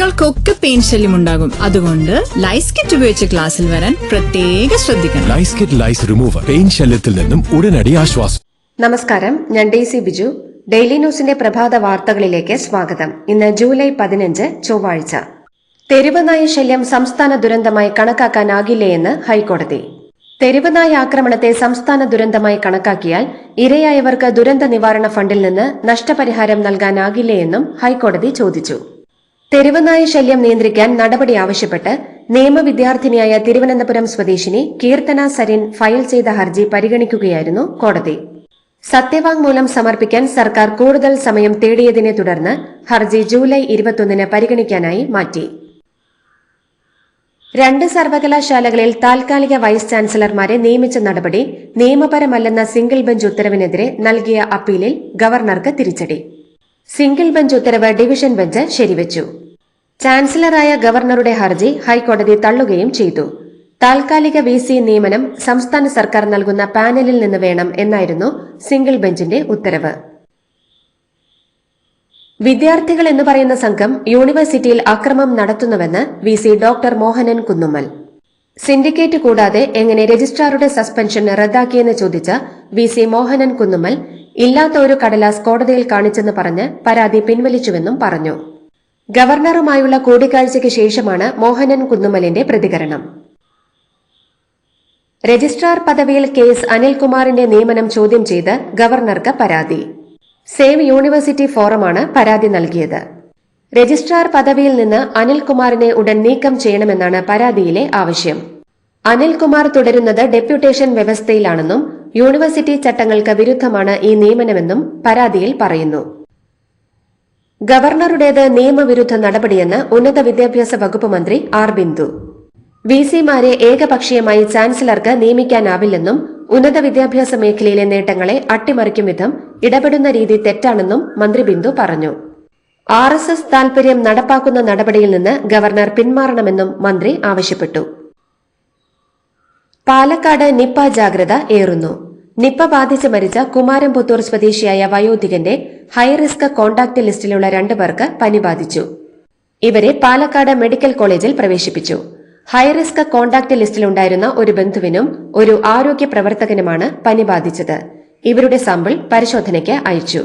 കുട്ടികൾക്കൊക്കെ പെയിൻ ശല്യം ഉണ്ടാകും. അതുകൊണ്ട് ലൈസ് കിറ്റ് ഉപയോഗിച്ച് ക്ലാസ്സിൽ വരാൻ പ്രത്യേക ശ്രദ്ധിക്കണം. Lice kit lice remover pain ശല്യത്തിൽ നിന്നും ഉടനടി ആശ്വാസം. നമസ്കാരം ഞാൻ ഡെയ്സി ബിജു. ഡെയിലി ന്യൂസിന്റെ പ്രഭാത വാർത്തകളിലേക്ക് സ്വാഗതം. ഇന്ന് ജൂലൈ പതിനഞ്ച് ചൊവ്വാഴ്ച. തെരുവ് നായ ശല്യം സംസ്ഥാന ദുരന്തമായി കണക്കാക്കാനാകില്ലേയെന്ന് ഹൈക്കോടതി. തെരുവ് നായ ആക്രമണത്തെ സംസ്ഥാന ദുരന്തമായി കണക്കാക്കിയാൽ ഇരയായവർക്ക് ദുരന്ത നിവാരണ ഫണ്ടിൽ നിന്ന് നഷ്ടപരിഹാരം നൽകാനാകില്ലേയെന്നും ഹൈക്കോടതി ചോദിച്ചു. തെരുവുനായ ശല്യം നിയന്ത്രിക്കാൻ നടപടി ആവശ്യപ്പെട്ട് നിയമവിദ്യാർത്ഥിനിയായ തിരുവനന്തപുരം സ്വദേശിനി കീർത്തന സരിൻ ഫയൽ ചെയ്ത ഹർജി പരിഗണിക്കുകയായിരുന്നു കോടതി. സത്യവാങ്മൂലം സമർപ്പിക്കാൻ സർക്കാർ കൂടുതൽ സമയം തേടിയതിനെ തുടർന്ന് ഹർജി ജൂലൈ ഇരുപത്തൊന്നിന് പരിഗണിക്കാനായി മാറ്റി. രണ്ട് സർവകലാശാലകളിൽ താൽക്കാലിക വൈസ് ചാൻസലർമാരെ നിയമിച്ച നടപടി നിയമപരമല്ലെന്ന സിംഗിൾ ബെഞ്ച് ഉത്തരവിനെതിരെ നൽകിയ അപ്പീലിൽ ഗവർണർക്ക് തിരിച്ചടി. സിംഗിൾ ബെഞ്ച് ഉത്തരവ് ഡിവിഷൻ ബെഞ്ച് ശരിവച്ചു. ചാൻസലറായ ഗവർണറുടെ ഹർജി ഹൈക്കോടതി തള്ളുകയും ചെയ്തു. താൽക്കാലിക വി സി നിയമനം സംസ്ഥാന സർക്കാർ നൽകുന്ന പാനലിൽ നിന്ന് വേണം എന്നായിരുന്നു സിംഗിൾ ബെഞ്ചിന്റെ ഉത്തരവ്. വിദ്യാർത്ഥികൾ എന്ന് പറയുന്ന സംഘം യൂണിവേഴ്സിറ്റിയിൽ അക്രമം നടത്തുന്നുവെന്ന് V C doctor Mohanan Kunnummal. Syndicate കൂടാതെ എങ്ങനെ രജിസ്ട്രാറുടെ സസ്പെൻഷൻ റദ്ദാക്കിയെന്ന് ചോദിച്ച വി സി മോഹനൻ കുന്നുമ്മൽ ഇല്ലാത്ത ഒരു കടലാസ് കോടതിയിൽ കാണിച്ചെന്ന് പറഞ്ഞ് പരാതി പിൻവലിച്ചുവെന്നും പറഞ്ഞു. ഗവർണറുമായുള്ള കൂടിക്കാഴ്ചയ്ക്ക് ശേഷമാണ് മോഹനൻ കുന്നുമലിന്റെ പ്രതികരണം. രജിസ്ട്രാർ പദവിയിൽ കേസ് അനിൽകുമാറിന്റെ നിയമനം ചോദ്യം ചെയ്ത് ഗവർണർക്ക് പരാതി. സേവ് യൂണിവേഴ്സിറ്റി ഫോറമാണ് പരാതി നൽകിയത്. രജിസ്ട്രാർ പദവിയിൽ നിന്ന് അനിൽകുമാറിനെ ഉടൻ നീക്കം ചെയ്യണമെന്നാണ് പരാതിയിലെ ആവശ്യം. അനിൽകുമാർ തുടരുന്നത് ഡെപ്യൂട്ടേഷൻ വ്യവസ്ഥയിലാണെന്നും യൂണിവേഴ്സിറ്റി ചട്ടങ്ങൾക്ക് വിരുദ്ധമാണ് ഈ നിയമനമെന്നും പരാതിയിൽ പറയുന്നു. ഗവർണറുടേത് നിയമവിരുദ്ധ നടപടിയെന്ന് ഉന്നത വിദ്യാഭ്യാസ വകുപ്പ് മന്ത്രി ആർ ബിന്ദു. വി സിമാരെ ഏകപക്ഷീയമായി ചാൻസലർക്ക് നിയമിക്കാനാവില്ലെന്നും ഉന്നത വിദ്യാഭ്യാസ മേഖലയിലെ നേട്ടങ്ങളെ അട്ടിമറിക്കും വിധം ഇടപെടുന്ന രീതി തെറ്റാണെന്നും മന്ത്രി ബിന്ദു പറഞ്ഞു. ആർ എസ് എസ് താൽപര്യം നടപ്പാക്കുന്ന നടപടിയിൽ നിന്ന് ഗവർണർ പിന്മാറണമെന്നും മന്ത്രി ആവശ്യപ്പെട്ടു. പാലക്കാട് നിപ്പ ജാഗ്രത ഏറുന്നു. നിപ്പ ബാധിച്ച് മരിച്ച കുമാരംപുത്തൂർ സ്വദേശിയായ വയോധികന്റെ ഹൈറിസ്ക് കോണ്ടാക്ട് ലിസ്റ്റിലുള്ള രണ്ടു പേർക്ക് പനി ബാധിച്ചു. ഇവരെ പാലക്കാട് മെഡിക്കൽ കോളേജിൽ പ്രവേശിപ്പിച്ചു. ഹൈറിസ്ക് കോണ്ടാക്ട് ലിസ്റ്റിലുണ്ടായിരുന്ന ഒരു ബന്ധുവിനും ഒരു ആരോഗ്യ പ്രവർത്തകനുമാണ് പനി ബാധിച്ചത്. ഇവരുടെ സാമ്പിൾ പരിശോധനയ്ക്ക് അയച്ചു.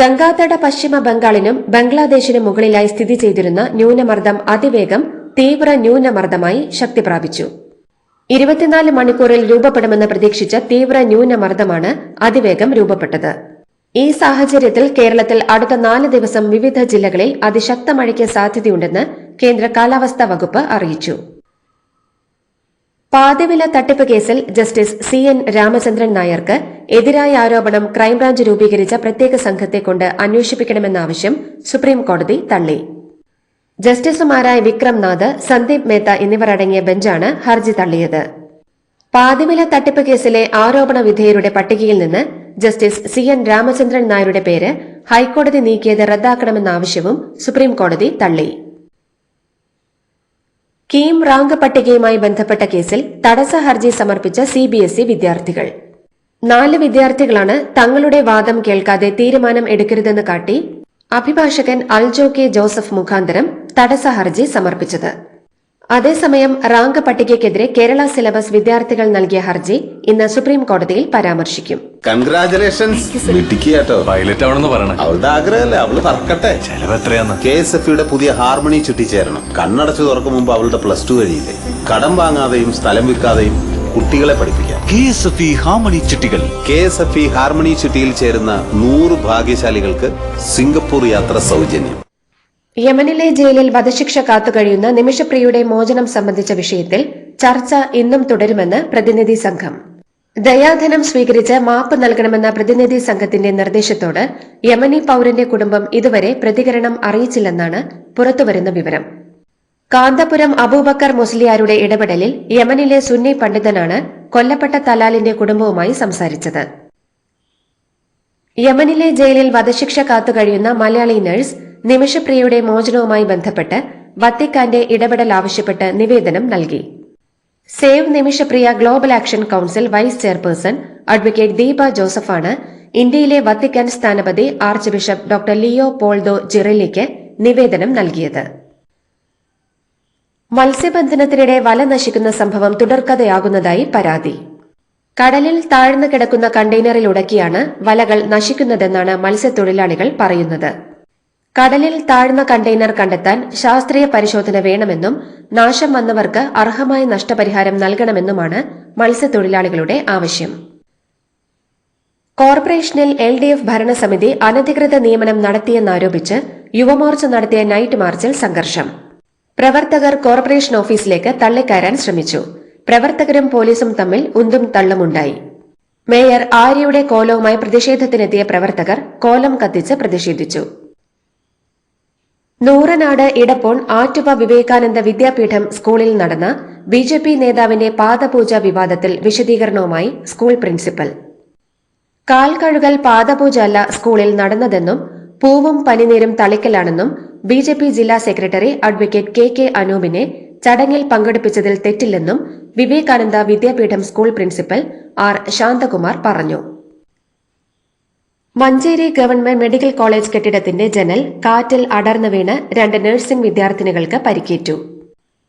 ഗംഗാതട പശ്ചിമ ബംഗാളിനും ബംഗ്ലാദേശിനും മുകളിലായി സ്ഥിതി ചെയ്തിരുന്ന ന്യൂനമർദ്ദം അതിവേഗം തീവ്ര ന്യൂനമർദ്ദമായി ശക്തി പ്രാപിച്ചു ഇരുപത്തിനാല് മണിക്കൂറിൽ രൂപപ്പെടുമെന്ന് പ്രതീക്ഷിച്ച തീവ്ര ന്യൂനമർദ്ദമാണ് അതിവേഗം രൂപപ്പെട്ടത്. ഈ സാഹചര്യത്തിൽ കേരളത്തിൽ അടുത്ത നാല് ദിവസം വിവിധ ജില്ലകളിൽ അതിശക്ത മഴയ്ക്ക് സാധ്യതയുണ്ടെന്ന് കേന്ദ്ര കാലാവസ്ഥാ വകുപ്പ് അറിയിച്ചു. പാതിവില തട്ടിപ്പ് കേസിൽ ജസ്റ്റിസ് സി എൻ രാമചന്ദ്രൻ നായർക്ക് എതിരായ ആരോപണം ക്രൈംബ്രാഞ്ച് രൂപീകരിച്ച പ്രത്യേക സംഘത്തെക്കൊണ്ട് അന്വേഷിപ്പിക്കണമെന്ന ആവശ്യം സുപ്രീം കോടതി തള്ളി. ജസ്റ്റിസുമാരായ വിക്രം നാഥ് സന്ദീപ് മേത്ത എന്നിവർ അടങ്ങിയ ബെഞ്ചാണ് ഹർജി തള്ളിയത്. പാതിവില തട്ടിപ്പ് കേസിലെ ആരോപണ വിധേയരുടെ പട്ടികയിൽ നിന്ന് ജസ്റ്റിസ് സി എൻ രാമചന്ദ്രൻ നായരുടെ പേര് ഹൈക്കോടതി നീക്കിയത് റദ്ദാക്കണമെന്ന ആവശ്യവും സുപ്രീംകോടതി തള്ളി. കീം റാങ്ക് പട്ടികയുമായി ബന്ധപ്പെട്ട കേസിൽ തടസ്സ ഹർജി സമർപ്പിച്ച സി ബി എസ് ഇ വിദ്യാർത്ഥികൾ. നാല് വിദ്യാർത്ഥികളാണ് തങ്ങളുടെ വാദം കേൾക്കാതെ തീരുമാനം എടുക്കരുതെന്ന് കാട്ടി അഭിഭാഷകൻ അൽജോ കെ ജോസഫ് മുഖാന്തരം തടസ്സ ഹർജി സമർപ്പിച്ചത്. അതേസമയം റാങ്ക് പട്ടികയ്ക്കെതിരെ കേരള സിലബസ് വിദ്യാർത്ഥികൾ നൽകിയ ഹർജി ഇന്ന് സുപ്രീം കോടതിയിൽ പരാമർശിക്കും. കൺഗ്രാചുലേഷൻസ് മിടുക്കിയാട്ടോ പൈലറ്റ് ആണെന്ന് പറയണേ. അവളുടെ ആഗ്രഹമല്ലേ? അവൾ പറക്കട്ടെ ചെലവ് എത്രയാന്ന്? കെ എസ് എഫ് യുടെ പുതിയ ഹാർമണി ചുറ്റിച്ചേരണം. കണ്ണടച്ചു തുറക്കും മുമ്പ് അവളുടെ പ്ലസ് ടു കഴിയില്ലേ? കടം വാങ്ങാതെയും സ്ഥലം വിൽക്കാതെയും കുട്ടികളെ പഠിപ്പിക്കാം. K S F E harmony ചിട്ടികൾ. K S F E harmony ചിട്ടിയിൽ ചേരുന്ന നൂറ് ഭാഗ്യശാലികൾക്ക് സിംഗപ്പൂർ യാത്ര സൗജന്യം. യമനിലെ ജയിലിൽ വധശിക്ഷ കാത്തുകഴിയുന്ന നിമിഷപ്രിയയുടെ മോചനം സംബന്ധിച്ച വിഷയത്തിൽ ചർച്ച ഇന്നും തുടരുമെന്ന് പ്രതിനിധി സംഘം. ദയാധനം സ്വീകരിച്ച് മാപ്പ് നൽകണമെന്ന പ്രതിനിധി സംഘത്തിന്റെ നിർദ്ദേശത്തോട് യമനി പൌരന്റെ കുടുംബം ഇതുവരെ പ്രതികരണം അറിയിച്ചില്ലെന്നാണ് പുറത്തുവരുന്ന വിവരം. കാന്തപുരം അബൂബക്കർ മുസ്ലിയാരുടെ ഇടപെടലിൽ യമനിലെ സുന്നി പണ്ഡിതനാണ് കൊല്ലപ്പെട്ട തലാലിന്റെ കുടുംബവുമായി സംസാരിച്ചത്. യമനിലെ ജയിലിൽ വധശിക്ഷ കാത്തുകഴിയുന്ന മലയാളി നഴ്സ് നിമിഷപ്രിയയുടെ മോചനവുമായി ബന്ധപ്പെട്ട് വത്തിക്കാന്റെ ഇടപെടൽ ആവശ്യപ്പെട്ട് നിവേദനം നൽകി. Save Nimisha Priya global action council vice chairperson advocate Deepa ജോസഫാണ് ഇന്ത്യയിലെ വത്തിക്കാൻ സ്ഥാനപതി archbishop doctor Leopoldo ജിറലിക്ക് നിവേദനം നൽകിയത്. മത്സ്യബന്ധനത്തിനിടെ വല നശിക്കുന്ന സംഭവം തുടർക്കഥയാകുന്നതായി പരാതി. കടലിൽ താഴ്ന്നു കിടക്കുന്ന കണ്ടെയ്നറിൽ ഉടക്കിയാണ് വലകൾ നശിക്കുന്നതെന്നാണ് മത്സ്യത്തൊഴിലാളികൾ പറയുന്നത്. കടലിൽ താഴ്ന്ന കണ്ടെയ്നർ കണ്ടെത്താൻ ശാസ്ത്രീയ പരിശോധന വേണമെന്നും നാശം വന്നവർക്ക് അർഹമായ നഷ്ടപരിഹാരം നൽകണമെന്നുമാണ് മത്സ്യത്തൊഴിലാളികളുടെ ആവശ്യം. കോർപ്പറേഷനിൽ എൽ ഡി എഫ് ഭരണസമിതി അനധികൃത നിയമനം നടത്തിയെന്നാരോപിച്ച് യുവമോർച്ച നടത്തിയ നൈറ്റ് മാർച്ചിൽ സംഘർഷം. പ്രവർത്തകർ കോർപ്പറേഷൻ ഓഫീസിലേക്ക് തള്ളിക്കയറാൻ ശ്രമിച്ചു. പ്രവർത്തകരും പോലീസും തമ്മിൽ ഉന്തും തള്ളുമുണ്ടായി. മേയർ ആര്യയുടെ കോലവുമായി പ്രതിഷേധത്തിനെത്തിയ പ്രവർത്തകർ കോലം കത്തിച്ച് പ്രതിഷേധിച്ചു. നൂറനാട് ഇടപ്പോൺ ആറ്റുവ വിവേകാനന്ദ വിദ്യാപീഠം സ്കൂളിൽ നടന്ന ബി ജെ പി നേതാവിന്റെ പാദപൂജ വിവാദത്തിൽ വിശദീകരണവുമായി സ്കൂൾ പ്രിൻസിപ്പൽ. കാൽ കഴുകൽ പാദപൂജ അല്ല സ്കൂളിൽ നടന്നതെന്നും പൂവും പനിനീരും തളിക്കലാണെന്നും ബി ജെ പി ജില്ലാ സെക്രട്ടറി അഡ്വക്കേറ്റ് കെ കെ അനൂപിനെ ചടങ്ങിൽ പങ്കെടുപ്പിച്ചതിൽ തെറ്റില്ലെന്നും Vivekananda Vidyapeetham school principal R Shanthakumar പറഞ്ഞു. മഞ്ചേരി ഗവൺമെന്റ് മെഡിക്കൽ കോളേജ് കെട്ടിടത്തിന്റെ ജനൽ കാറ്റിൽ അടർന്നു വീണ് രണ്ട് നഴ്സിംഗ് വിദ്യാർത്ഥിനികൾക്ക് പരിക്കേറ്റു.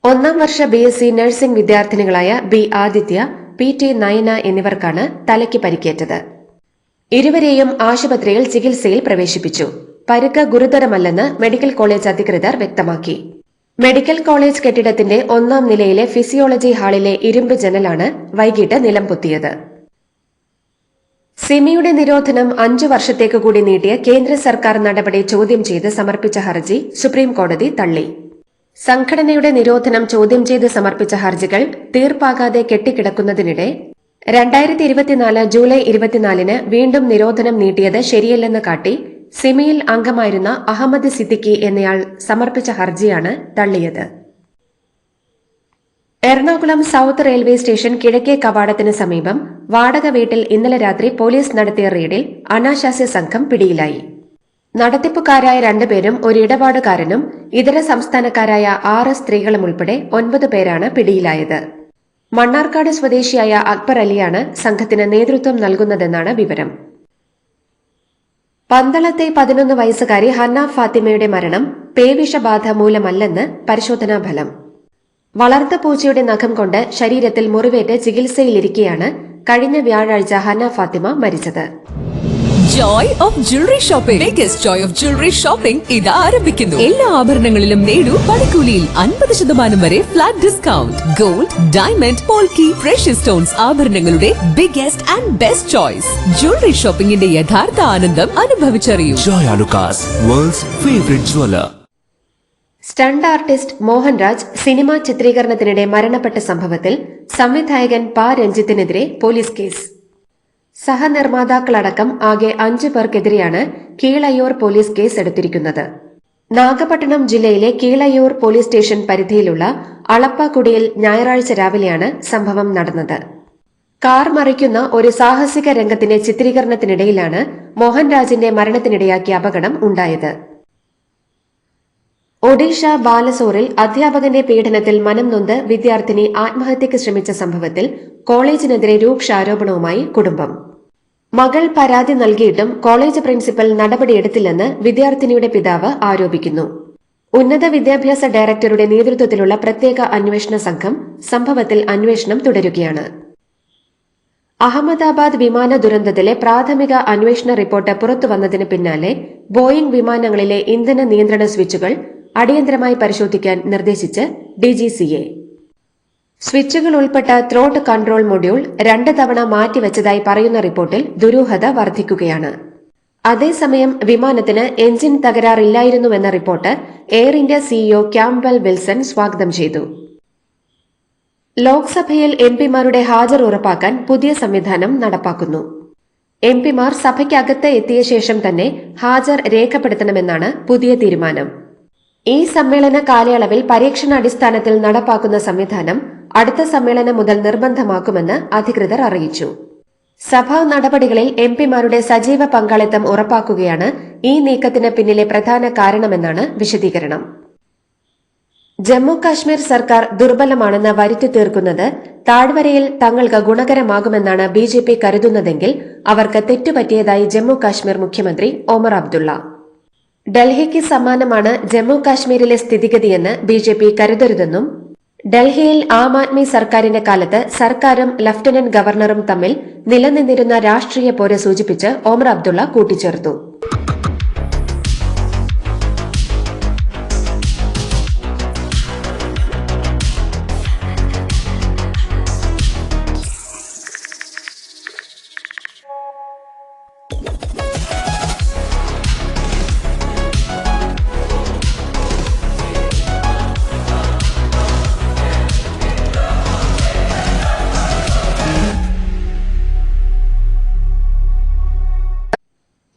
ഒന്നാം വർഷ B S C nursing വിദ്യാർത്ഥിനികളായ B Aditya P T Nayana എന്നിവർക്കാണ് തലയ്ക്ക് പരിക്കേറ്റത്. ഇരുവരെയും ആശുപത്രിയിൽ ചികിത്സയിൽ പ്രവേശിപ്പിച്ചു. പരുക്ക് ഗുരുതരമല്ലെന്ന് മെഡിക്കൽ കോളേജ് അധികൃതർ വ്യക്തമാക്കി. മെഡിക്കൽ കോളേജ് കെട്ടിടത്തിന്റെ ഒന്നാം നിലയിലെ ഫിസിയോളജി ഹാളിലെ ഇരുമ്പ് ജനലാണ് വൈകിട്ട് നിലം പൊത്തിയത്. സിമിയുടെ നിരോധനം അഞ്ചു വർഷത്തേക്ക് കൂടി നീട്ടിയ കേന്ദ്ര സർക്കാർ നടപടി ചോദ്യം ചെയ്ത് സമർപ്പിച്ച ഹർജി സുപ്രീം കോടതി തള്ളി. സംഘടനയുടെ നിരോധനം ചോദ്യം ചെയ്ത് സമർപ്പിച്ച ഹർജികൾ തീർപ്പാകാതെ കെട്ടിക്കിടക്കുന്നതിനിടെ രണ്ടായിരത്തി ഇരുപത്തിനാല് ജൂലൈ ഇരുപത്തിനാലിന് വീണ്ടും നിരോധനം നീട്ടിയത് ശരിയല്ലെന്ന് കാട്ടി സിമിയിൽ അംഗമായിരുന്ന അഹമ്മദ് സിദ്ദിഖി എന്നയാൾ സമർപ്പിച്ച ഹർജിയാണ് തള്ളിയത്. എറണാകുളം സൌത്ത് റെയിൽവേ സ്റ്റേഷൻ കിഴക്കേ കവാടത്തിന് സമീപം വാടക വീട്ടിൽ ഇന്നലെ രാത്രി പോലീസ് നടത്തിയ റെയ്ഡിൽ അനാശാസ്യ സംഘം പിടിയിലായി. നടത്തിപ്പുകാരായ രണ്ടുപേരും ഒരു ഇടപാടുകാരനും ഇതര സംസ്ഥാനക്കാരായ ആറ് സ്ത്രീകളും ഉൾപ്പെടെ ഒൻപത് പേരാണ് പിടിയിലായത്. മണ്ണാർക്കാട് സ്വദേശിയായ അക്ബർ അലിയാണ് സംഘത്തിന് നേതൃത്വം നൽകുന്നതെന്നാണ് വിവരം. പന്തളത്തെ പതിനൊന്ന് വയസ്സുകാരി ഹന്ന ഫാത്തിമയുടെ മരണം പേവിഷബാധ മൂലമല്ലെന്ന് പരിശോധനാ ഫലം. വളർത്ത പൂച്ചയുടെ നഖം കൊണ്ട് ശരീരത്തിൽ മുറിവേറ്റ് ചികിത്സയിലിരിക്കെയാണ് കഴിഞ്ഞ വ്യാഴാഴ്ച ഹന്ന ഫാത്തിമ മരിച്ചത്. Joy of jewellery shopping biggest joy of jewellery shopping ഇത് ആരംഭിക്കുന്നു. എല്ലാ ആഭരണങ്ങളിലും നേടൂ പണിക്കൂലിയിൽ അൻപത് ശതമാനം വരെ flat discount gold diamond polki precious stones ആഭരണങ്ങളുടെ biggest and best choice jewellery ഷോപ്പിംഗിന്റെ യഥാർത്ഥ ആനന്ദം അനുഭവിച്ചറിയൂ. Joy Alukkas world's favourite jeweler. Stunt artist Mohanraj cinema ചിത്രീകരണത്തിനിടെ മരണപ്പെട്ട സംഭവത്തിൽ സംവിധായകൻ പ. രഞ്ജിത്തിനെതിരെ പോലീസ് കേസ്. സഹനിർമ്മാതാക്കളടക്കം ആകെ അഞ്ചു പേർക്കെതിരെയാണ് കീളയൂർ പോലീസ് കേസ് എടുത്തിരിക്കുന്നത്. നാഗപട്ടണം ജില്ലയിലെ കീളയൂർ പോലീസ് സ്റ്റേഷൻ പരിധിയിലുള്ള അളപ്പാക്കുടിയിൽ ഞായറാഴ്ച രാവിലെയാണ് സംഭവം നടന്നത്. കാർ മറിക്കുന്ന ഒരു സാഹസിക രംഗത്തിന്റെ ചിത്രീകരണത്തിനിടയിലാണ് മോഹൻരാജിന്റെ മരണത്തിനിടയാക്കിയ അപകടം ഉണ്ടായത്. ഒഡീഷ ബാലസോറിൽ അധ്യാപകന്റെ പീഡനത്തിൽ മനം നൊന്ത് വിദ്യാർത്ഥിനി ആത്മഹത്യയ്ക്ക് ശ്രമിച്ച സംഭവത്തിൽ കോളേജിനെതിരെ രൂക്ഷ ആരോപണവുമായി കുടുംബം. മകൾ പരാതി നൽകിയിട്ടും കോളേജ് പ്രിൻസിപ്പൽ നടപടിയെടുത്തില്ലെന്ന് വിദ്യാർത്ഥിനിയുടെ പിതാവ് ആരോപിക്കുന്നു. ഉന്നത വിദ്യാഭ്യാസ ഡയറക്ടറുടെ നേതൃത്വത്തിലുള്ള പ്രത്യേക അന്വേഷണ സംഘം സംഭവത്തിൽ അന്വേഷണം തുടരുകയാണ്. അഹമ്മദാബാദ് വിമാന ദുരന്തത്തിലെ പ്രാഥമിക അന്വേഷണ റിപ്പോർട്ട് പുറത്തുവന്നതിന് പിന്നാലെ ബോയിംഗ് വിമാനങ്ങളിലെ ഇന്ധന നിയന്ത്രണ സ്വിച്ചുകൾ അടിയന്തരമായി പരിശോധിക്കാൻ നിർദ്ദേശിച്ച് ഡിജിസിഎ സ്വിച്ചുകൾ ഉൾപ്പെട്ട ത്രോട്ട് കൺട്രോൾ മൊഡ്യൂൾ രണ്ട് തവണ മാറ്റിവെച്ചതായി പറയുന്ന റിപ്പോർട്ടിൽ ദുരൂഹത വർദ്ധിക്കുകയാണ് അതേസമയം വിമാനത്തിന് engine തകരാറില്ലായിരുന്നുവെന്ന report Air India CEO Campbell Wilson സ്വാഗതം ചെയ്തു. ലോക്സഭയിൽ എം പിമാരുടെ ഹാജർ ഉറപ്പാക്കാൻ പുതിയ സംവിധാനം നടപ്പാക്കുന്നു. എം പിമാർ സഭയ്ക്കകത്ത് എത്തിയ ശേഷം തന്നെ ഹാജർ രേഖപ്പെടുത്തണമെന്നാണ് പുതിയ തീരുമാനം. ഈ സമ്മേളന കാലയളവിൽ പരീക്ഷണാടിസ്ഥാനത്തിൽ നടപ്പാക്കുന്ന സംവിധാനം അടുത്ത സമ്മേളനം മുതൽ നിർബന്ധമാക്കുമെന്ന് അധികൃതർ അറിയിച്ചു. സഭാ നടപടികളിൽ എം പിമാരുടെ സജീവ പങ്കാളിത്തം ഉറപ്പാക്കുകയാണ് ഈ നീക്കത്തിന് പിന്നിലെ പ്രധാന കാരണമെന്നാണ് വിശദീകരണം. ജമ്മു കാശ്മീർ സർക്കാർ ദുർബലമാണെന്ന് വരുത്തി തീർക്കുന്നത് താഴ്വരയിൽ തങ്ങൾക്ക് ഗുണകരമാകുമെന്നാണ് ബി ജെ പി കരുതുന്നതെങ്കിൽ അവർക്ക് തെറ്റുപറ്റിയതായി ജമ്മു കാശ്മീർ മുഖ്യമന്ത്രി ഒമർ അബ്ദുള്ള. ഡൽഹിക്ക് സമാനമാണ് ജമ്മു കാശ്മീരിലെ സ്ഥിതിഗതിയെന്ന് ബി ജെ പി കരുതരുതെന്നും ഡൽഹിയിൽ ആം ആദ്മി സർക്കാരിന്റെ കാലത്ത് സർക്കാരും ലഫ്റ്റനന്റ് ഗവർണറും തമ്മിൽ നിലനിന്നിരുന്ന രാഷ്ട്രീയ പോര് സൂചിപ്പിച്ച് ഒമർ അബ്ദുള്ള കൂട്ടിച്ചേർത്തു.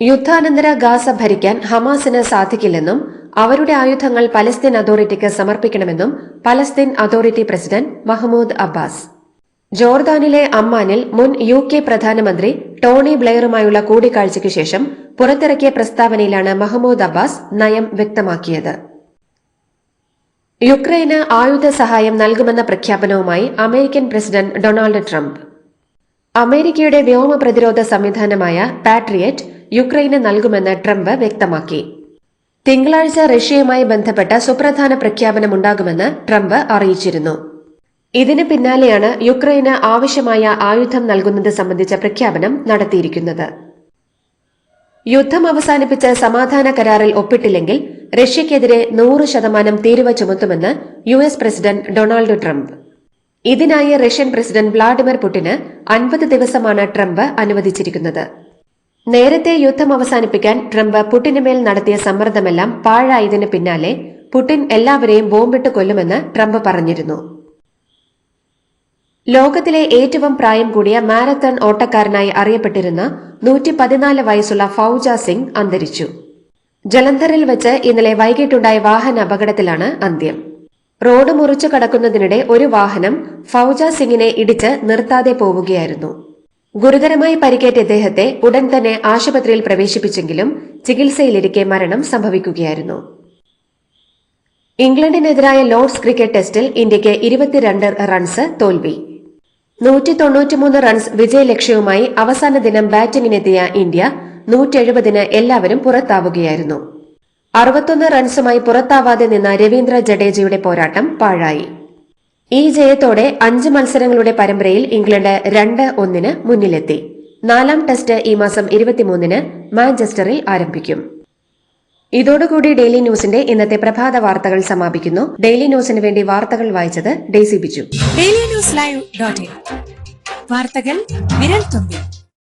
യുദ്ധാനന്തര ഗാസ ഭരിക്കാൻ ഹമാസിന് സാധിക്കില്ലെന്നും അവരുടെ ആയുധങ്ങൾ പലസ്തീൻ അതോറിറ്റിക്ക് സമർപ്പിക്കണമെന്നും Palestine authority president Mahmoud Abbas. ജോർദാനിലെ അമ്മാനിൽ മുൻ യു കെ പ്രധാനമന്ത്രി ടോണി ബ്ലെയറുമായുള്ള കൂടിക്കാഴ്ചയ്ക്ക് ശേഷം പുറത്തിറക്കിയ പ്രസ്താവനയിലാണ് മഹ്മൂദ് അബ്ബാസ് നയം വ്യക്തമാക്കിയത്. യുക്രൈന് ആയുധ സഹായം നൽകുമെന്ന പ്രഖ്യാപനവുമായി അമേരിക്കൻ പ്രസിഡന്റ് ഡൊണാൾഡ് ട്രംപ്. അമേരിക്കയുടെ വ്യോമ പ്രതിരോധ സംവിധാനമായ പാട്രിയറ്റ് യുക്രൈന് നൽകുമെന്ന് ട്രംപ് വ്യക്തമാക്കി. തിങ്കളാഴ്ച റഷ്യയുമായി ബന്ധപ്പെട്ട സുപ്രധാന പ്രഖ്യാപനമുണ്ടാകുമെന്ന് ട്രംപ് അറിയിച്ചിരുന്നു. ഇതിന് പിന്നാലെയാണ് യുക്രൈന് ആവശ്യമായ ആയുധം നൽകുന്നത് സംബന്ധിച്ച പ്രഖ്യാപനം നടത്തിയിരിക്കുന്നത്. യുദ്ധം അവസാനിപ്പിച്ച് സമാധാന കരാറിൽ ഒപ്പിട്ടില്ലെങ്കിൽ റഷ്യയ്ക്കെതിരെ നൂറ് ശതമാനം തീരുവ ചുമത്തുമെന്ന് U S president Donald Trump. ഇതിനായി റഷ്യൻ പ്രസിഡന്റ് വ്ളാഡിമിർ പുടിന് അൻപത് ദിവസമാണ് ട്രംപ് അനുവദിച്ചിരിക്കുന്നത്. നേരത്തെ യുദ്ധം അവസാനിപ്പിക്കാൻ ട്രംപ് പുടിനുമേൽ നടത്തിയ സമ്മർദ്ദമെല്ലാം പാഴായതിന് പിന്നാലെ പുടിൻ എല്ലാവരെയും ബോംബിട്ട് കൊല്ലുമെന്ന് ട്രംപ് പറഞ്ഞിരുന്നു. ലോകത്തിലെ ഏറ്റവും പ്രായം കൂടിയ മാരത്തൺ ഓട്ടക്കാരനായി അറിയപ്പെട്ടിരുന്ന നൂറ്റി പതിനാല് വയസ്സുള്ള ഫൌജ സിംഗ് അന്തരിച്ചു. ജലന്ധറിൽ വെച്ച് ഇന്നലെ വൈകിട്ടുണ്ടായ വാഹന അപകടത്തിലാണ് അന്ത്യം. റോഡ് മുറിച്ചു കടക്കുന്നതിനിടെ ഒരു വാഹനം ഫൌജ സിംഗിനെ ഇടിച്ച് നിർത്താതെ പോവുകയായിരുന്നു. ഗുരുതരമായി പരിക്കേറ്റ ഇദ്ദേഹത്തെ ഉടൻ തന്നെ ആശുപത്രിയിൽ പ്രവേശിപ്പിച്ചെങ്കിലും ചികിത്സയിലിരിക്കെ മരണം സംഭവിക്കുകയായിരുന്നു. ഇംഗ്ലണ്ടിനെതിരായ ലോർഡ്സ് ക്രിക്കറ്റ് ടെസ്റ്റിൽ ഇന്ത്യയ്ക്ക് ഇരുപത്തിരണ്ട് റൺസ് തോൽവി. നൂറ്റി തൊണ്ണൂറ്റിമൂന്ന് റൺസ് വിജയലക്ഷ്യവുമായി അവസാന ദിനം ബാറ്റിംഗിനെത്തിയ ഇന്ത്യ നൂറ്റെഴുപതിന് എല്ലാവരും പുറത്താവുകയായിരുന്നു. അറുപത്തൊന്ന് റൺസുമായി പുറത്താവാതെ നിന്ന രവീന്ദ്ര ജഡേജയുടെ പോരാട്ടം പാഴായി. ഈ ജയത്തോടെ അഞ്ച് മത്സരങ്ങളുടെ പരമ്പരയിൽ ഇംഗ്ലണ്ട് രണ്ട് ഒന്നിന് മുന്നിലെത്തി. നാലാം ടെസ്റ്റ് ഈ മാസം ഇരുപത്തിമൂന്നിന് മാഞ്ചസ്റ്ററിൽ ആരംഭിക്കും. ഇതോടുകൂടി ഡെയിലി ന്യൂസിന്റെ ഇന്നത്തെ പ്രഭാത വാർത്തകൾ സമാപിക്കുന്നു. ഡെയിലി ന്യൂസിന് വേണ്ടി വാർത്തകൾ വായിച്ചത് Daisy Biju. Daily news live വാർത്തകൾ വിരൽ തുമ്പിൽ.